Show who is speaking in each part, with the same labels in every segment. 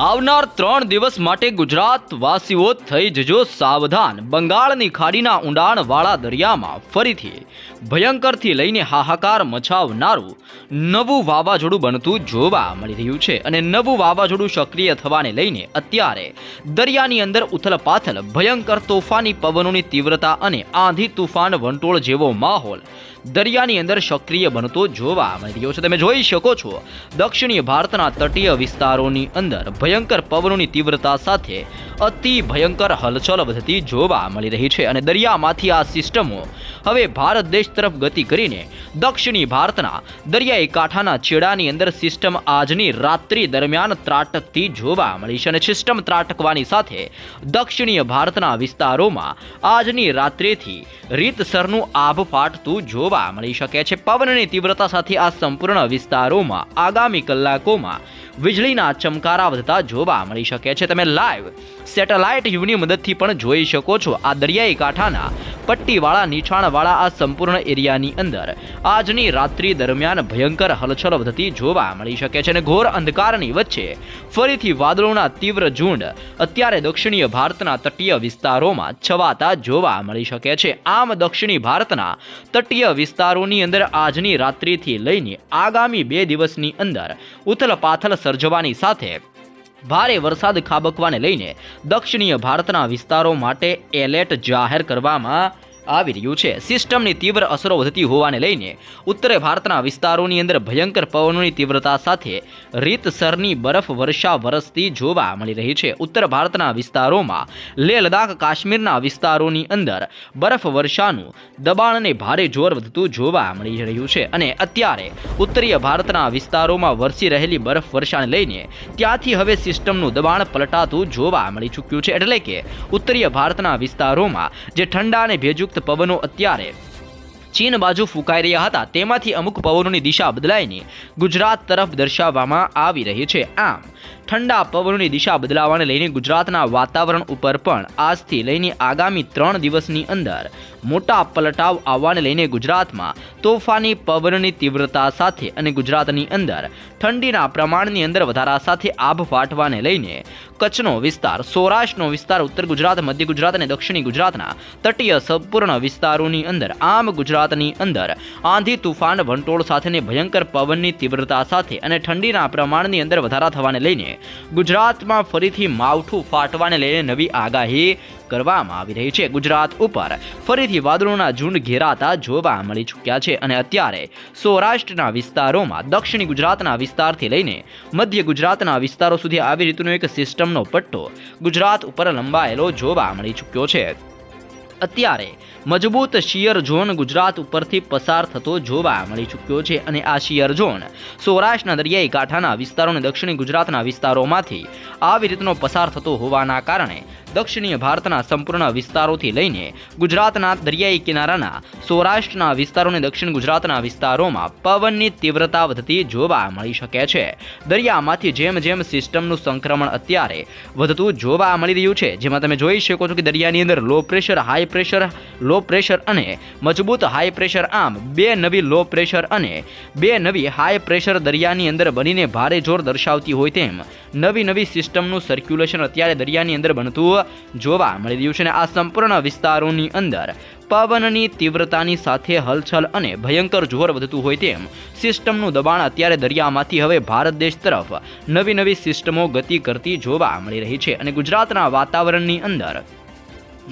Speaker 1: આવનાર ત્રણ દિવસ માટે ગુજરાત વાસીઓ થઈ જજો સાવધાન. બંગાળની ખાડીના ઊંડાણવાળા દરિયામાં ફરીથી ભયંકરથી લઈને હાહાકાર મચાવનારું નવું વાવાઝોડું બનતું જોવા મળી રહ્યું છે અને નવું વાવાઝોડું સક્રિય થવાને લઈને અત્યારે દરિયાની અંદર ઉથલપાથલ, ભયંકર તોફાની પવનોની તીવ્રતા અને આંધી તુફાન વંટોળ જેવો માહોલ દરિયાની અંદર સક્રિય બનતો જોવા મળી રહ્યો છે. તમે જોઈ શકો છો, દક્ષિણીય ભારતના તટીય વિસ્તારોની અંદર ભયંકર પવનોની તીવ્રતા સાથે અતિ ભયંકર હલચલ વધતી જોવા મળી રહી છે અને દરિયામાંથી આ સિસ્ટમો હવે ભારત દેશ તરફ ગતિ કરીને દક્ષિણી ભારતના દરિયાઈ કાંઠાના છેડાની અંદર સિસ્ટમ આજની રાત્રિ દરમિયાન ત્રાટકતી જોવા મળી છે અને સિસ્ટમ ત્રાટકવાની સાથે દક્ષિણીય ભારતના વિસ્તારોમાં આજની રાત્રિથી રીતસરનું આભ ફાટતું જોવા મળી શકે છે. પવનની તીવ્રતા સાથે આ સંપૂર્ણ વિસ્તારોમાં આગામી કલાકોમાં વીજળીના ચમકારા વધતા જોવા મળી શકે છે. તમે લાઈવ સેટેલાઇટ યુની મદદથી પણ જોઈ શકો છો. આ દરિયાઈ કાંઠાના પટ્ટીવાળા, નીચાણવાળા આ સંપૂર્ણ એરિયાની અંદર. આજની રાત્રિ દરમિયાન ભયંકર હલચલ વધતી જોવા મળી શકે છે અને ઘોર અંધકારની વચ્ચે ફરીથી વાદળોના તીવ્ર ઝુંડ અત્યારે દક્ષિણીય ભારતના તટીય વિસ્તારોમાં છવાતા જોવા મળી શકે છે. આમ દક્ષિણી ભારતના તટીય વિસ્તારોની અંદર આજની રાત્રિથી લઈને આગામી બે દિવસની અંદર ઉથલપાથલ સર્જવાની સાથે ભારે વરસાદ ખાબકવાને લઈને દક્ષિણીય ભારતના વિસ્તારો માટે એલર્ટ જાહેર કરવામાં આવી રહ્યું છે. સિસ્ટમની તીવ્ર અસરો વધતી હોવાને લઈને ઉત્તરે ભારતના વિસ્તારોની અંદર ભયંકર પવનોની તીવ્રતા સાથે રીતસરની બરફ વર્ષા વરસતી જોવા મળી રહી છે. ઉત્તર ભારતના વિસ્તારોમાં લેહ લદાખ, કાશ્મીરના વિસ્તારોની અંદર બરફ વર્ષાનું દબાણ અને ભારે જોર વધતું જોવા મળી રહ્યું છે અને અત્યારે ઉત્તરીય ભારતના વિસ્તારોમાં વરસી રહેલી બરફ વર્ષાને લઈને ત્યાંથી હવે સિસ્ટમનું દબાણ પલટાતું જોવા મળી ચૂક્યું છે. એટલે કે ઉત્તરીય ભારતના વિસ્તારોમાં જે ઠંડા અને ભેજયુક્ત પવનો અત્યારે. ચીન બાજુ ફૂંકાઈ રહ્યા હતા, તેમાંથી અમુક પવનોની દિશા બદલાઈને ગુજરાત તરફ દર્શાવવામાં આવી રહી છે. આમ ઠંડા પવનોની દિશા બદલાવાને લઈને ગુજરાતના વાતાવરણ ઉપર પણ આજથી લઈને આગામી ત્રણ દિવસની અંદર મોટા પલટાવ આવવાને લઈને ગુજરાતમાં તોફાની પવનની તીવ્રતા સાથે અને ગુજરાતની અંદર ઠંડીના પ્રમાણની અંદર વધારા સાથે આભ ફાટવાને લઈને કચ્છનો વિસ્તાર, સૌરાષ્ટ્રનો વિસ્તાર, ઉત્તર ગુજરાત, મધ્ય ગુજરાત અને દક્ષિણી ગુજરાતના તટીય સંપૂર્ણ વિસ્તારોની અંદર, આમ ગુજરાતની અંદર આંધી તુફાન, વંટોળ સાથેની ભયંકર પવનની તીવ્રતા સાથે અને ઠંડીના પ્રમાણની અંદર વધારા થવાને લઈને ગુજરાતમાં ફરીથી માવઠું ફાટવાને લઈને નવી આગાહી કરવામાં આવી રહી છે. ગુજરાત ઉપર ફરીથી વાદળોના ઝુંડ ઘેરાતા જોવા મળી ચૂક્યા છે અને અત્યારે સૌરાષ્ટ્રના વિસ્તારોમાં, દક્ષિણ ગુજરાતના વિસ્તારથી લઈને મધ્ય ગુજરાતના વિસ્તારો સુધી આવી રીતનો એક સિસ્ટમનો પટ્ટો ગુજરાત ઉપર લંબાયેલો જોવા મળી ચૂક્યો છે. અત્યારે મજબૂત શિયર ઝોન ગુજરાત ઉપરથી પસાર થતો જોવા મળી ચૂક્યો છે અને આ શિયર ઝોન સૌરાષ્ટ્રના દરિયાઈ કાંઠાના વિસ્તારો અને દક્ષિણ ગુજરાતના વિસ્તારોમાંથી આવી રીતનો પસાર થતો હોવાના કારણે દક્ષિણીય ભારતના સંપૂર્ણ વિસ્તારોથી લઈને ગુજરાતના દરિયાઈ કિનારાના સૌરાષ્ટ્રના વિસ્તારો અને દક્ષિણ ગુજરાતના વિસ્તારોમાં પવનની તીવ્રતા વધતી જોવા મળી શકે છે. દરિયામાંથી જેમ જેમ સિસ્ટમનું સંક્રમણ અત્યારે વધતું જોવા મળી રહ્યું છે, જેમાં તમે જોઈ શકો છો કે દરિયાની અંદર low pressure high pressure low pressure અને મજબૂત હાઈ પ્રેશર આમ બે નવી લો પ્રેશર અને બે નવી હાઈ પ્રેશર દરિયાની અંદર બનીને ભારે જોર દર્શાવતી હોય તેમ નવી નવી સિસ્ટમનું સર્ક્યુલેશન અત્યારે દરિયાની અંદર બનતું જોવા મળી રહ્યું છે અને આ સંપૂર્ણ વિસ્તારોની અંદર પવનની તીવ્રતાની સાથે હલચલ અને ભયંકર જોર વધતું હોય તેમ સિસ્ટમનું દબાણ અત્યારે દરિયામાંથી હવે ભારત દેશ તરફ નવી નવી સિસ્ટમો ગતિ કરતી જોવા મળી રહી છે અને ગુજરાતના વાતાવરણની અંદર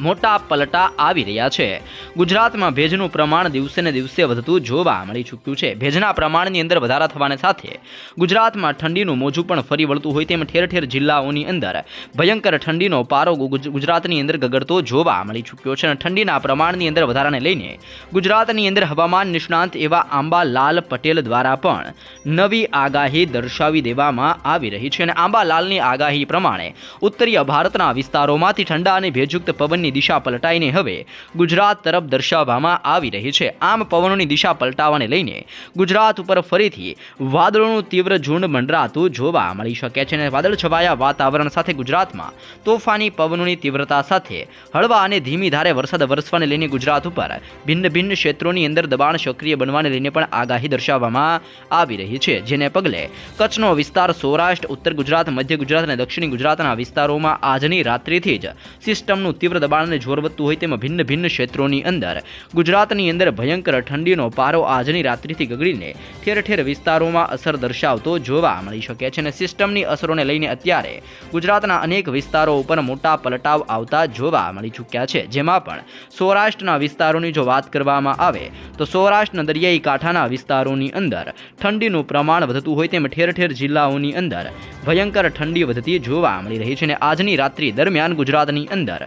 Speaker 1: મોટા પલટા આવી રહ્યા છે. ગુજરાતમાં ભેજનું પ્રમાણ દિવસે ને દિવસે વધતું જોવા મળી ચૂક્યું છે. ભેજના પ્રમાણની અંદર વધારા થવાને સાથે ગુજરાતમાં ઠંડીનું મોજું પણ ફરી વળતું હોય તેમ ઠેર ઠેર જિલ્લાઓની અંદર ભયંકર ઠંડીનો પારો ગુજ- ગુજરાતની અંદર ગગડતો જોવા મળી ચૂક્યો છે અને ઠંડીના પ્રમાણની અંદર વધારાને લઈને ગુજરાતની અંદર હવામાન નિષ્ણાંત એવા આંબાલાલ પટેલ દ્વારા પણ નવી આગાહી દર્શાવી દેવામાં આવી રહી છે. અને આંબાલાલની આગાહી પ્રમાણે ઉત્તરીય ભારતના વિસ્તારોમાંથી ઠંડા અને ભેજયુક્ત પવનની પવનની દિશા પલટાઈને હવે ગુજરાત તરફ દર્શાવવામાં આવી રહી છે. આમ પવનોની દિશા પલટાવાને લઈને ગુજરાત ઉપર ફરીથી વાદળોનું તીવ્ર ઝુંડ મંડરાતું જોવા મળી શકે છે અને વાદળ છવાયા વાતાવરણ સાથે ગુજરાતમાં તોફાની પવનોની તીવ્રતા સાથે હળવા અને ધીમી ધારે વરસાદ વરસવાને લઈને ગુજરાત ઉપર ભિન્ન ભિન્ન ક્ષેત્રોની અંદર દબાણ સક્રિય બનવાને લઈને પણ આગાહી દર્શાવવામાં આવી રહી છે. જેને પગલે કચ્છનો વિસ્તાર સૌરાષ્ટ્ર, ઉત્તર ગુજરાત, મધ્ય ગુજરાત અને દક્ષિણ ગુજરાતના વિસ્તારોમાં આજની રાત્રિથી જ સિસ્ટમનું તીવ્ર દબાણ અને જોર હોય તેમાં ભિન્ન ભિન્ન ક્ષેત્રોની અંદર ગુજરાતની અંદર ભયંકર ઠંડીનો પારો આજની રાત્રિથી ગગડીને ઠેર ઠેર વિસ્તારોમાં અસર દર્શાવતો જોવા મળી શકે છે અને સિસ્ટમની અસરોને લઈને અત્યારે ગુજરાતના અનેક વિસ્તારો ઉપર મોટા પલટાવ આવતા જોવા મળી ચૂક્યા છે. જેમાં પણ સૌરાષ્ટ્રના વિસ્તારોની જો વાત કરવામાં આવે તો સૌરાષ્ટ્રના દરિયાઈ કાંઠાના વિસ્તારોની અંદર ઠંડીનું પ્રમાણ વધતું હોય તેમ ઠેર ઠેર જિલ્લાઓની અંદર ભયંકર ઠંડી વધતી જોવા મળી રહી છે અને આજની રાત્રિ દરમિયાન ગુજરાતની અંદર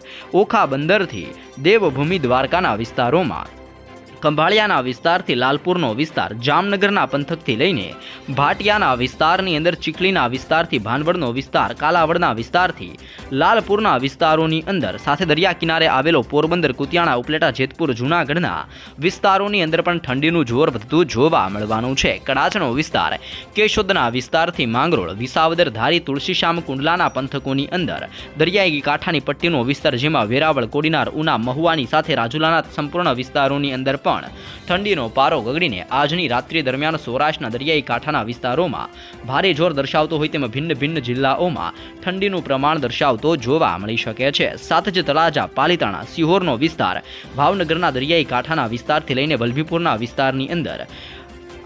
Speaker 1: ઓખા બંદરથી દેવભૂમિ દ્વારકાના વિસ્તારોમાં. ખંભાળિયાના વિસ્તારથી લાલપુરનો વિસ્તાર જામનગરના પંથકથી લઈને ભાટિયાના વિસ્તારની અંદર ચીખલીના વિસ્તારથી ભાનવડનો વિસ્તાર, કાલાવડના વિસ્તારથી લાલપુરના વિસ્તારોની અંદર સાથે દરિયા કિનારે આવેલો પોરબંદર, કુતિયાણા, ઉપલેટા, જેતપુર, જૂનાગઢના વિસ્તારોની અંદર પણ ઠંડીનું જોર વધતું જોવા મળવાનું છે. કડાચનો વિસ્તાર, કેશોદના વિસ્તારથી માંગરોળ, વિસાવદર, ધારી તુલસીશ્યામ કુંડલાના પંથકોની અંદર દરિયાઈ કાંઠાની પટ્ટીનો વિસ્તાર, જેમાં વેરાવળ, કોડીનાર, ઉના, મહુવાની સાથે રાજુલાના સંપૂર્ણ વિસ્તારોની અંદર પણ ઠંડીનો પારો ગગડીને આજની રાત્રિ દરમિયાન સૌરાષ્ટ્રના દરિયાઈ કાંઠાના વિસ્તારોમાં ભારે જોર દર્શાવતો હોય તેમ ભિન્ન ભિન્ન જિલ્લાઓમાં ઠંડીનું પ્રમાણ દર્શાવતો જોવા મળી શકે છે. સાથે જ તળાજા, પાલીતાણા, સિહોરનો વિસ્તાર ભાવનગરના દરિયાઈ કાંઠાના વિસ્તારથી લઈને વલભીપુરના વિસ્તારની અંદર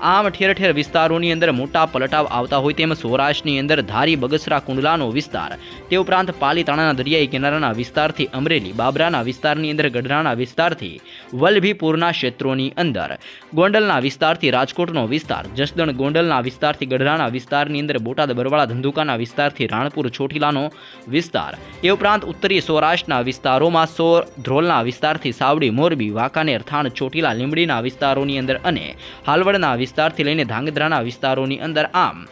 Speaker 1: આમ ઠેર ઠેર વિસ્તારોની અંદર મોટા પલટાવ આવતા હોય તેમ સૌરાષ્ટ્રની અંદર ધારી બગસરા કુંડલાનો વિસ્તાર. તે ઉપરાંત પાલીતાણાના દરિયાઈ કિનારાના વિસ્તારથી અમરેલી, બાબરાના વિસ્તારની અંદર ગઢડાના વિસ્તારથી વલભીપુરના ક્ષેત્રોની અંદર. ગોંડલના વિસ્તારથી રાજકોટનો વિસ્તાર, જસદણ ગોંડલના વિસ્તારથી ગઢડાના વિસ્તારની અંદર, બોટાદ, બરવાળા, ધંધુકાના વિસ્તારથી રાણપુર, ચોટીલાનો વિસ્તાર. એ ઉપરાંત ઉત્તરીય સૌરાષ્ટ્રના વિસ્તારોમાં સોર, ધ્રોલના વિસ્તારથી સાવડી, મોરબી, વાંકાનેર, થાણ, ચોટીલા, લીંબડીના વિસ્તારોની અંદર અને હાલવડના વિસ્તારથી લઈને ધાંગધ્રાના વિસ્તારોની અંદર આમ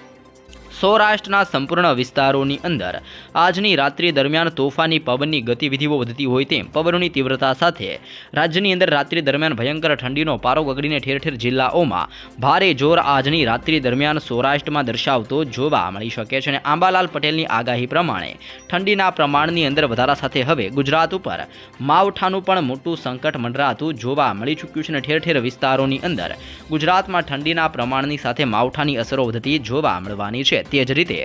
Speaker 1: સૌરાષ્ટ્રના સંપૂર્ણ વિસ્તારોની અંદર આજની રાત્રિ દરમિયાન તોફાની પવનની ગતિવિધિઓ વધતી હોય તેમ પવનોની તીવ્રતા સાથે રાજ્યની અંદર રાત્રિ દરમિયાન ભયંકર ઠંડીનો પારો ગગડીને ઠેર ઠેર જિલ્લાઓમાં ભારે જોર આજની રાત્રિ દરમિયાન સૌરાષ્ટ્રમાં દર્શાવતો જોવા મળી શકે છે અને આંબાલાલ પટેલની આગાહી પ્રમાણે ઠંડીના પ્રમાણની અંદર વધારા સાથે હવે ગુજરાત ઉપર માવઠાનું પણ મોટું સંકટ મંડરાતું જોવા મળી ચૂક્યું છે અને ઠેર ઠેર વિસ્તારોની અંદર ગુજરાતમાં ઠંડીના પ્રમાણની સાથે માવઠાની અસરો વધતી જોવા મળવાની છે. તે જ રીતે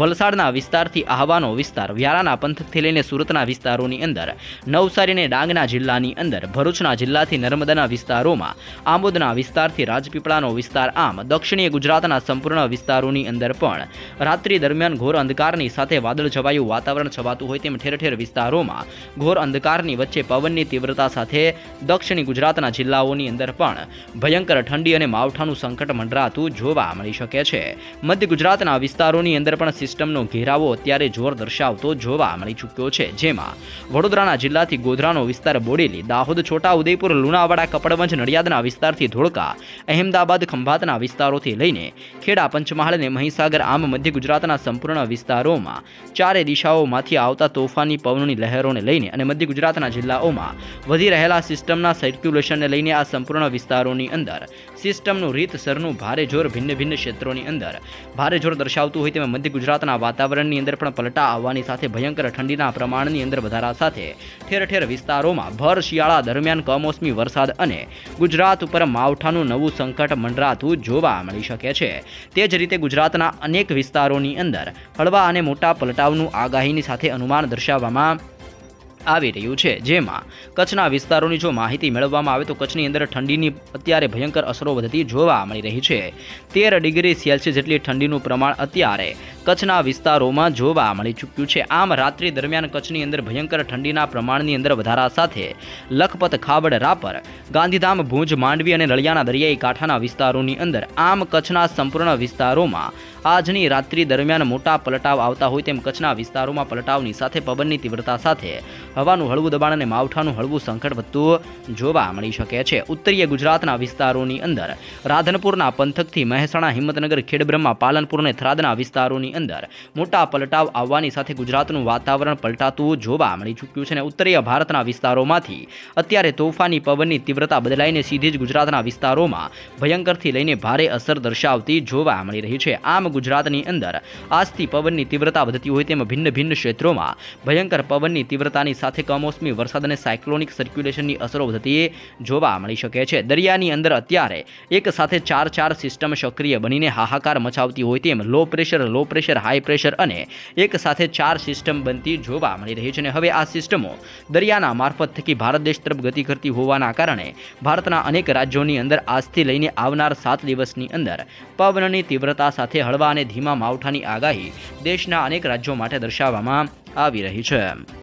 Speaker 1: વલસાડના વિસ્તારથી આહવાનો વિસ્તાર વ્યારાના પંથકથી લઈને સુરતના વિસ્તારોની અંદર, નવસારીને ડાંગના જિલ્લાની અંદર, ભરૂચના જિલ્લાથી નર્મદાના વિસ્તારોમાં, આંબોદના વિસ્તારથી રાજપીપળાનો વિસ્તાર આમ દક્ષિણીય ગુજરાતના સંપૂર્ણ વિસ્તારોની અંદર પણ, રાત્રિ દરમિયાન ઘોર અંધકારની સાથે વાદળ છવાયું, વાતાવરણ છવાતું હોય તેમ ઠેર ઠેર વિસ્તારોમાં ઘોર અંધકારની વચ્ચે પવનની તીવ્રતા સાથે દક્ષિણી ગુજરાતના જિલ્લાઓની અંદર પણ ભયંકર ઠંડી અને માવઠાનું સંકટ મંડરાતું જોવા મળી શકે છે. મધ્ય ગુજરાતના વિસ્તારોની અંદર પણ સિસ્ટમનો ઘેરાવો અત્યારે જોર દર્શાવતો જોવા મળી ચૂક્યો છે. જેમાં વડોદરાના જિલ્લાથી ગોધરાનો વિસ્તાર બોડેલી, દાહોદ છોટા ઉદયપુર લુણાવાડા, કપડવંજ, નડિયાદના વિસ્તારથી ધોળકા, અહેમદાબાદ, ખંભાતના વિસ્તારોથી લઈને ખેડા, પંચમહાલ અને મહીસાગર, આમ મધ્ય ગુજરાતના સંપૂર્ણ વિસ્તારોમાં ચારે દિશાઓમાંથી આવતા તોફાની પવનની લહેરોને લઈને અને મધ્ય ગુજરાતના જિલ્લાઓમાં વધી રહેલા સિસ્ટમના સર્ક્યુલેશનને લઈને આ સંપૂર્ણ વિસ્તારોની અંદર સિસ્ટમનું રીતસરનું ભારે જોર ભિન્ન ભિન્ન ક્ષેત્રોની અંદર ભારે જોર દર્શાવતું હોય તેમાં મધ્ય ગુજરાતના વાતાવરણની અંદર પણ પલટા આવવાની સાથે ભયંકર ઠંડીના પ્રમાણની અંદર વધારા સાથે ઠેર ઠેર વિસ્તારોમાં ભર શિયાળા દરમિયાન કમોસમી વરસાદ અને ગુજરાત ઉપર માવઠાનું નવું સંકટ મંડરાતું જોવા મળી શકે છે. તે જ રીતે ગુજરાતના અનેક વિસ્તારોની અંદર હળવા અને મોટા પલટાવનું આગાહીની સાથે અનુમાન દર્શાવવામાં આવી રહ્યું છે. જેમાં કચ્છના વિસ્તારોની જો માહિતી મેળવવામાં આવે તો કચ્છની અંદર ઠંડીની અત્યારે ભયંકર અસરો વધતી જોવા મળી રહી છે. તેર ડિગ્રી સેલ્સિયસ જેટલી ઠંડીનું પ્રમાણ અત્યારે કચ્છના વિસ્તારોમાં જોવા મળી ચૂક્યું છે. આમ રાત્રિ દરમિયાન કચ્છની અંદર ભયંકર ઠંડીના પ્રમાણની અંદર વધારા સાથે લખપત ખાબડ રાપર, ગાંધીધામ, ભુજ, માંડવી અને નળિયાના દરિયાઈ કાંઠાના વિસ્તારોની અંદર આમ કચ્છના સંપૂર્ણ વિસ્તારોમાં આજની રાત્રિ દરમિયાન મોટા પલટાવ આવતા હોય તેમ કચ્છના વિસ્તારોમાં પલટાવની સાથે પવનની તીવ્રતા સાથે હવાનું હળવું દબાણ અને માવઠાનું હળવું સંકટ વધતું જોવા મળી શકે છે. ઉત્તરીય ગુજરાતના વિસ્તારોની અંદર રાધનપુરના પંથકથી મહેસાણા, હિંમતનગર, ખેડબ્રહ્મા, પાલનપુર અને થરાદના વિસ્તારોની અંદર મોટા પલટાવ આવવાની સાથે ગુજરાતનું વાતાવરણ પલટાતું જોવા મળી ચૂક્યું છે અને ઉત્તરીય ભારતના વિસ્તારોમાંથી અત્યારે તોફાની પવનની તીવ્રતા બદલાઈને સીધી જ ગુજરાતના વિસ્તારોમાં ભયંકરથી લઈને ભારે અસર દર્શાવતી જોવા મળી રહી છે. આમ ગુજરાતની અંદર આજથી પવનની તીવ્રતા વધતી હોય તેમ ભિન્ન ભિન્ન ક્ષેત્રોમાં ભયંકર પવનની તીવ્રતાની સાથે કમોસમી વરસાદ અને સાયક્લોનિક સર્ક્યુલેશનની અસરો વધતી જોવા મળી શકે છે. દરિયાની અંદર અત્યારે એક સાથે ચાર ચાર સિસ્ટમ સક્રિય બનીને હાહાકાર મચાવતી હોય તેમ low pressure low pressure high pressure અને એક સાથે ચાર સિસ્ટમ બનતી જોવા મળી રહી છે અને હવે આ સિસ્ટમો દરિયાના મારફત થકી ભારત દેશ તરફ ગતિ કરતી હોવાના કારણે ભારતના અનેક રાજ્યોની અંદર આજથી લઈને આવનાર સાત દિવસની અંદર પવનની તીવ્રતા સાથે હળવા અને ધીમા માવઠાની આગાહી દેશના અનેક રાજ્યો માટે દર્શાવવામાં આવી રહી છે.